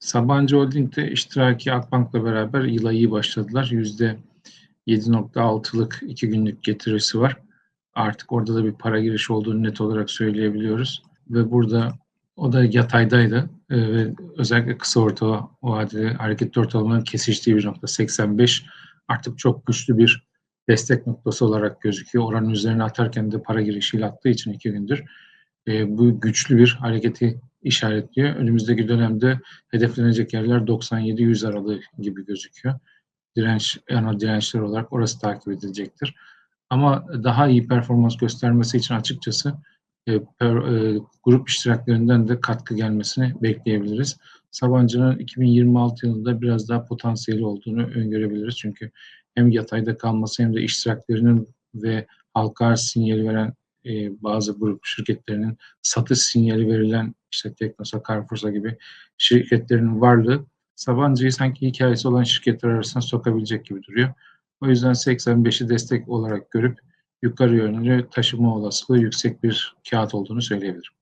Sabancı Holding'de iştiraki Akbank'la beraber yıla iyi başladılar. %7.6'lık iki günlük getirisi var. Artık orada da bir para girişi olduğunu net olarak söyleyebiliyoruz. Ve burada o da yataydaydı. Ee, ve özellikle kısa orta vadeli hareketli ortalamanın kesiştiği bir nokta 85 artık çok güçlü bir destek noktası olarak gözüküyor. Oranın üzerine atarken de para girişiyle attığı için iki gündür e, bu güçlü bir hareketi işaretliyor. Önümüzdeki dönemde hedeflenecek yerler 97-100 aralığı gibi gözüküyor. Direnç, ana dirençler olarak orası takip edilecektir. Ama daha iyi performans göstermesi için açıkçası e, per, e, grup iştiraklerinden de katkı gelmesini bekleyebiliriz. Sabancı'nın 2026 yılında biraz daha potansiyeli olduğunu öngörebiliriz. Çünkü hem yatayda kalması hem de iştiraklerinin ve halka arz sinyali veren e, bazı grup şirketlerinin satış sinyali verilen işte Teknosa, Carrefour'sa gibi şirketlerin varlığı Sabancı'yı sanki hikayesi olan şirketler arasında sokabilecek gibi duruyor. O yüzden 85'i destek olarak görüp yukarı yönlü taşıma olasılığı yüksek bir kağıt olduğunu söyleyebilirim.